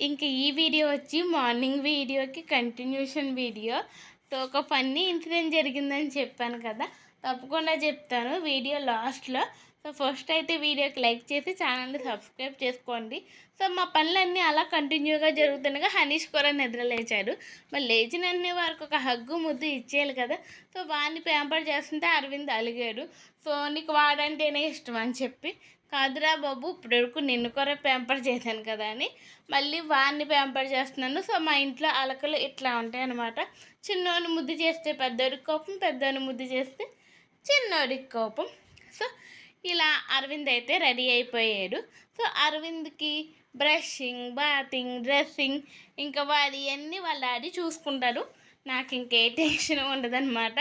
ఇంక ఈ వీడియో వచ్చి మార్నింగ్ వీడియోకి కంటిన్యూషన్ వీడియో. సో ఒక ఫన్నీ ఇన్సిడెంట్ జరిగిందని చెప్పాను కదా తప్పకుండా చెప్తాను వీడియో లాస్ట్లో. సో ఫస్ట్ అయితే వీడియోకి లైక్ చేసి ఛానల్ని సబ్స్క్రైబ్ చేసుకోండి. సో మా పనులన్నీ అలా కంటిన్యూగా జరుగుతుండగా హనీష్ కూడా నిద్ర లేచాడు. మరి లేచిన వెంటనే వారికి ఒక హగ్గు ముద్దు ఇచ్చేయాలి కదా సో వాడిని పేంపర్ చేస్తుంటే అరవింద్ అలిగాడు. సో నీకు వాడంటేనే ఇష్టం అని చెప్పి కాదురా బాబు ఇప్పటివరకు నిన్ను కూడా ప్యాంపర్ చేశాను కదా అని. మళ్ళీ వాడిని ప్యాంపర్ చేస్తున్నాను. సో మా ఇంట్లో అలకలు ఇట్లా ఉంటాయి అనమాట చిన్నోని ముద్దు చేస్తే పెద్దోడికి కోపం పెద్దోని ముద్దు చేస్తే చిన్నోడికి కోపం. సో ఇలా అరవింద్ అయితే రెడీ అయిపోయాడు. సో అరవింద్కి బ్రషింగ్ బాతింగ్ డ్రెస్సింగ్ ఇంకా వాడి అన్నీ వాళ్ళ డాడీ చూసుకుంటారు. నాకు ఇంకే టెన్షన్ ఉండదన్నమాట.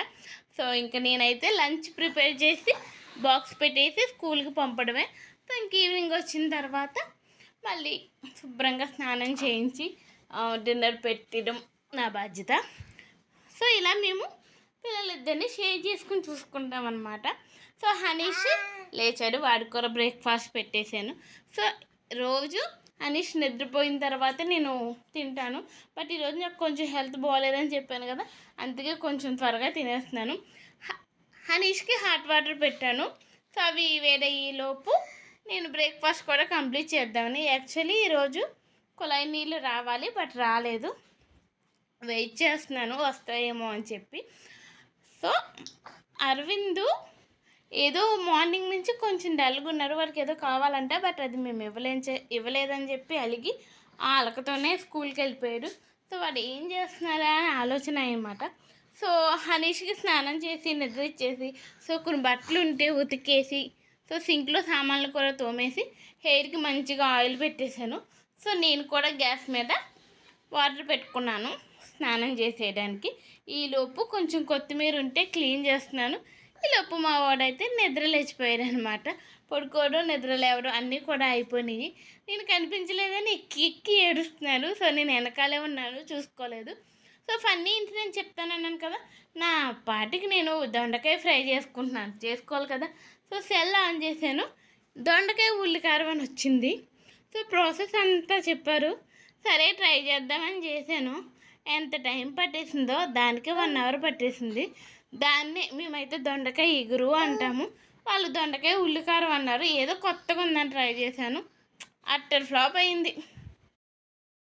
సో ఇంకా నేనైతే లంచ్ ప్రిపేర్ చేసి బాక్స్ పెట్టేసి స్కూల్కి పంపడమే. తనకి ఈవినింగ్ వచ్చిన తర్వాత మళ్ళీ శుభ్రంగా స్నానం చేయించి డిన్నర్ పెట్టడం నా బాధ్యత. సో ఇలా మేము పిల్లలిద్దరిని షేర్ చేసుకుని చూసుకుంటాం అనమాట సో హనీష్ లేచాడు వాడి కూర బ్రేక్ఫాస్ట్ పెట్టేశాను. సో రోజు హనీష్ నిద్రపోయిన తర్వాత నేను తింటాను. బట్ ఈరోజు నాకు కొంచెం హెల్త్ బాగోలేదని చెప్పాను కదా అందుకే కొంచెం త్వరగా తినేస్తున్నాను. హనీష్కి హాట్ వాటర్ పెట్టాను. సో అవి వేడయ్యేలోపు లోపు నేను బ్రేక్ఫాస్ట్ కూడా కంప్లీట్ చేద్దామని. యాక్చువల్లీ ఈరోజు కుళాయి నీళ్ళు రావాలి బట్ రాలేదు. వెయిట్ చేస్తున్నాను వస్తాయేమో అని చెప్పి. సో అరవిందు ఏదో మార్నింగ్ నుంచి కొంచెం డల్గా ఉన్నారు వారికి ఏదో కావాలంట బట్ అది మేము ఇవ్వలేం చే- ఇవ్వలేదని చెప్పి అలిగి ఆ అలకతోనే స్కూల్కి వెళ్ళిపోయాడు. సో వాడు ఏం చేస్తున్నారా అని ఆలోచన అనమాట సో హనీష్కి స్నానం చేసి నిద్ర ఇచ్చేసి సో కొన్ని బట్టలు ఉంటే ఉతికేసి సో సింక్లో సామాన్లు కూడా తోమేసి హెయిర్కి మంచిగా ఆయిల్ పెట్టేశాను. సో నేను కూడా గ్యాస్ మీద వాటర్ పెట్టుకున్నాను స్నానం చేసేయడానికి. ఈలోపు కొంచెం కొత్తిమీర ఉంటే క్లీన్ చేస్తున్నాను. ఈలోపు మా వాడైతే నిద్ర లేచిపోయాడు అనమాట పడుకోవడం నిద్ర లేవడం అన్నీ కూడా అయిపోయినాయి. నేను కనిపించలేదని ఎక్కి ఎక్కి ఏడుస్తున్నాను. సో నేను వెనకాలే ఉన్నాను చూసుకోలేదు. సో ఫన్నీ ఇన్సిడెంట్ చెప్తానన్నాను కదా నా పాటికి నేను దొండకాయ ఫ్రై చేసుకుంటున్నాను. చేసుకోవాలి కదా. సో సెల్ ఆన్ చేశాను. దొండకాయ ఉల్లికారం అని వచ్చింది. సో ప్రాసెస్ అంతా చెప్పారు. సరే ట్రై చేద్దామని చేశాను. ఎంత టైం పట్టేసిందో దానికి వన్ అవర్ పట్టేసింది. దాన్ని మేమైతే దొండకాయ ఎగురు అంటాము. వాళ్ళు దొండకాయ ఉల్లికారం అన్నారు. ఏదో కొత్తగా ఉందని ట్రై చేశాను. అట్టర్ ఫ్లాప్ అయింది.